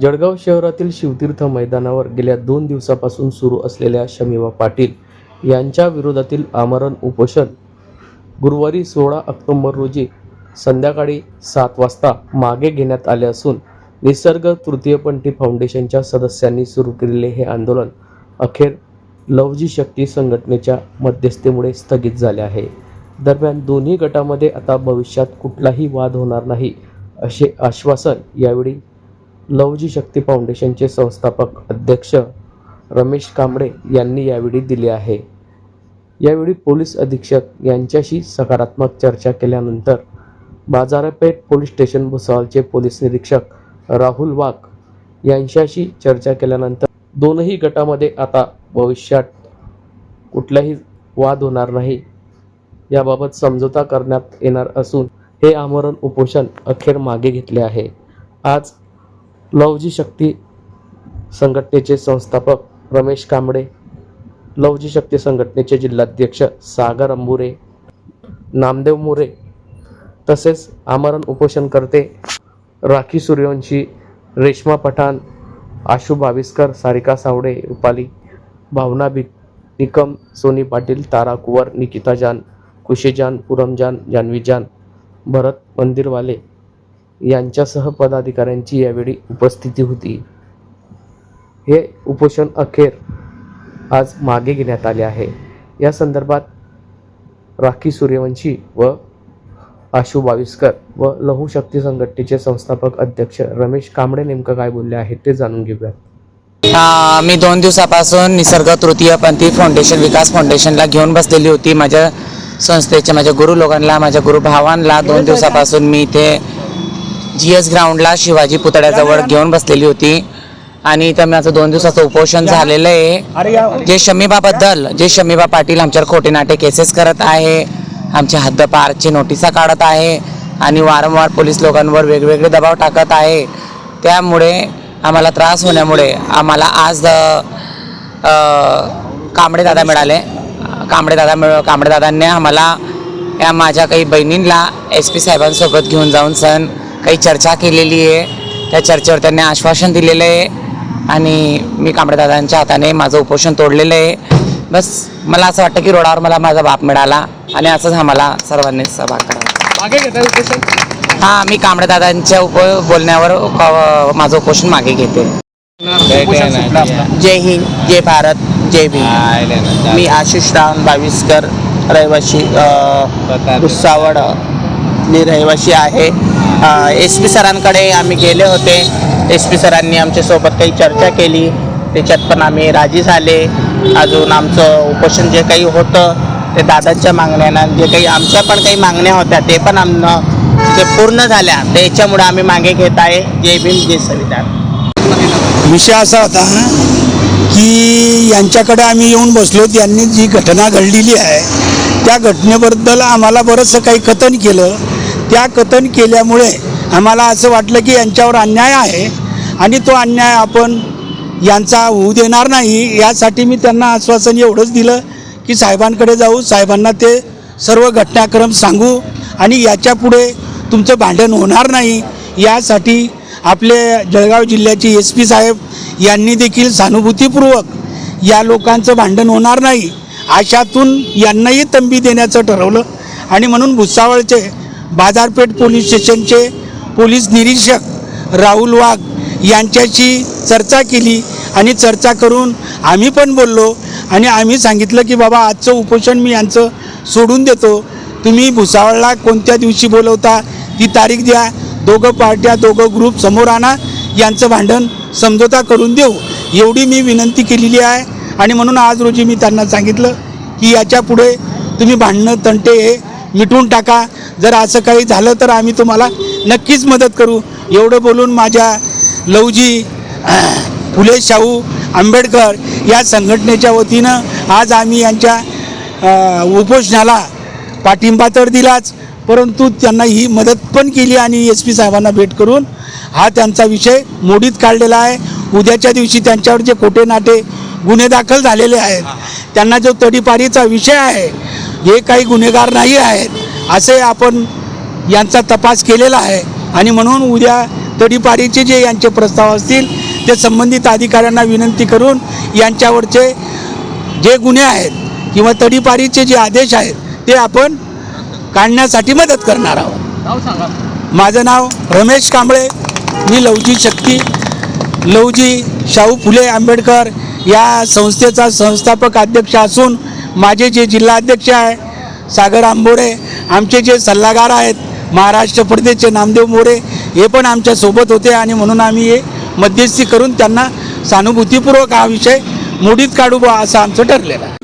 जळगाव शहरातील शिवतीर्थ मैदानावर गेल्या दोन दिवसापासून सुरू असलेल्या शमिवा पाटील यांच्या विरोधातील आमरण उपोषण गुरुवारी सोळा ऑक्टोबर रोजी संध्याकाळी सात वाजता मागे घेण्यात आले असून निसर्ग तृतीयपंथी फाउंडेशनच्या सदस्यांनी सुरू केलेले हे आंदोलन अखेर लवजी शक्ती संघटनेच्या मध्यस्थीमुळे स्थगित झाले आहे. दरम्यान दोन्ही गटामध्ये आता भविष्यात कुठलाही वाद होणार नाही असे आश्वासन यावेळी लवजी शक्ती फाउंडेशनचे संस्थापक अध्यक्ष रमेश कांबळे यांनी यावेळी दिले आहे. यावेळी पोलीस अधीक्षक यांच्याशी सकारात्मक चर्चा केल्यानंतर बाजारपेठ पोलीस स्टेशन भुसावळचे पोलीस निरीक्षक राहुल वाघ यांच्याशी चर्चा केल्यानंतर दोनही गटामध्ये आता भविष्यात कुठलाही वाद होणार नाही. याबाबत समझोता करण्यात येणार असून हे आमरण उपोषण अखेर मागे घेतले आहे. आज लवजी शक्ती संघटनेचे संस्थापक रमेश कांबळे लवजी शक्ती संघटनेचे जिल्हाध्यक्ष सागर अंबुरे नामदेव मोरे तसेच आमरण उपोषणकर्ते राखी सूर्यवंशी रेश्मा पठाण आशू बाविस्कर सारिका सावडे रुपाली भावना बि निकम सोनी पाटील तारा कुवर निकिता जान खुशीजान पुरमजान जान्हवी जान भरत मंदिरवाले यांच्यासह पदाधिकाऱ्यांची यावेळी उपस्थिती होती. हे उपोषण अखेर आज मागे घेण्यात आले आहे. या संदर्भात राखी सूर्यवंशी व आशू बाविस्कर व लहू शक्ती संघटनेचे संस्थापक अध्यक्ष रमेश कांबळे नेमकं काय बोलले आहेत ते जाणून घेऊयात. मी दोन दिवसापासून निसर्ग तृतीयपंथी फाउंडेशन विकास फाउंडेशनला घेऊन बसलेली होती. माझ्या संस्थेच्या माझ्या गुरु लोकांना माझ्या गुरु भावांना दोन दिवसापासून मी इथे जी एस ग्राउंडला शिवाजी पुतळ्याजवळ घेऊन बसलेली होती. आणि इथं माझं दोन दिवसाचं उपोषण झालेलं आहे. जे शमीबाबद्दल जे शमीबा पाटील आमच्यावर खोटे नाटे केसेस करत आहे आमच्या हद्दपारची नोटिसा काढत आहे आणि वारंवार पोलीस लोकांवर वेगवेगळे दबाव टाकत आहे. त्यामुळे आम्हाला त्रास होण्यामुळे आम्हाला आज कांबळे दादा मिळाले. कांबळे दादा मिळ कांबळे दादांनी आम्हाला या माझ्या काही बहिणींना एस पी साहेबांसोबत घेऊन जाऊन सण काही चर्चा केलेली आहे. त्या चर्चेवर त्यांनी आश्वासन दिलेलं आहे. आणि मी कांबळे दादांच्या हाताने माझं उपोषण तोडलेलं आहे. बस मला असं वाटतं की रोडावर मला माझा बाप मिळाला आणि असंच आम्हाला सर्वांनी सहभाग करावा. मागे घेता उपोषण? हां मी कांबळे दादांच्या उप बोलण्यावर अ, माझं उपोषण मागे घेते. जय हिंद जय भारत जय भीम. मी आशिष रावण बाविस्कर रहिवाशी अ, भुसावळ मी रहिवाशी आहे. एस पी सरांकडे आम्ही गेले होते. एस पी सरांनी आमच्यासोबत काही चर्चा केली. त्याच्यात पण आम्ही राजी झाले. अजून आमचं उपोषण जे काही होतं ते दादांच्या मागण्यांना जे काही आमच्या पण काही मागण्या होत्या ते पण आमनं ते पूर्ण झाल्या. त्याच्यामुळे आम्ही मागे घेत आहे. जय भीम जय संविधान. विषय असा होता की यांच्याकडे आम्ही येऊन बसलो यांनी जी घटना घडलेली आहे त्या घटनेबद्दल आम्हाला बरंचसं काही कथन केलं. त्या कथन केल्यामुळे आम्हाला असं वाटलं की यांच्यावर अन्याय आहे आणि तो अन्याय आपण यांचा होऊ देणार नाही. यासाठी मी त्यांना आश्वासन एवढंच दिलं की साहेबांकडे जाऊ साहेबांना ते सर्व घटनाक्रम सांगू आणि याच्यापुढे तुमचं भांडण होणार नाही. यासाठी आपले जळगाव जिल्ह्याचे एस पी साहेब यांनी देखील सहानुभूतीपूर्वक या लोकांचं भांडण होणार नाही. आशातून यांनाही तंबी देण्याचं ठरवलं आणि म्हणून भुसावळचे बाजारपेठ पोलीस स्टेशनचे पोलीस निरीक्षक राहुल वाघ यांच्याशी चर्चा केली आणि चर्चा करून आम्ही पण बोललो आणि आम्ही सांगितलं की बाबा आजचं उपोषण मी यांचं सोडून देतो. तुम्ही भुसावळला कोणत्या दिवशी बोलवता ती तारीख द्या. दोघं पार्ट्या दोघं ग्रुप समोर आणा. यांचं भांडण समझोता करून देऊ. एवढी मी विनंती केलेली आहे आणि म्हणून आज रोजी मी त्यांना सांगितलं की याच्यापुढे तुम्ही भांडणं तंटे हे मिटवून टाका. जर असं काही झालं तर आम्ही तुम्हाला नक्कीच मदत करू. एवढं बोलून माझ्या लवजी फुले शाहू आंबेडकर या संघटनेच्या वतीनं आज आम्ही यांच्या उपोषणाला पाठिंबा तर दिलाच परंतु त्यांना ही मदत पण केली आणि एस पी साहेबांना भेट करून हा त्यांचा विषय मोडीत काढलेला आहे. उद्याच्या दिवशी त्यांच्यावर जे खोटे नाटे गुन्हे दाखल झालेले आहेत त्यांना जो तडीपारीचा विषय आहे हे काही गुन्हेगार नाही आहेत. असे आपण यांचा तपास केलेला आहे. आणि म्हणून उद्या तडीपारीचे जे यांचे प्रस्ताव असतील ते संबंधित अधिकाऱ्यांना विनंती करून यांच्यावरचे जे गुन्हे आहेत किंवा तडीपारीचे जे आदेश आहेत ते आपण काढण्यासाठी मदत करणार आहोत. नाव सांगा. माझं नाव रमेश कांबळे मी लवजी शक्ती लवजी शाहू फुले आंबेडकर या संस्थेचा संस्थापक अध्यक्ष असून माझे जे जिल्हाध्यक्ष आहे सागर आंबोरे आमचे जे सल्लागार आहेत महाराष्ट्र प्रदेशचे नामदेव मोरे हे पण आमच्यासोबत होते आणि म्हणून आम्ही हे मध्यस्थी करून त्यांना सहानुभूतीपूर्वक हा विषय मोडीत काढू बा असं आमचं ठरलेलं आहे.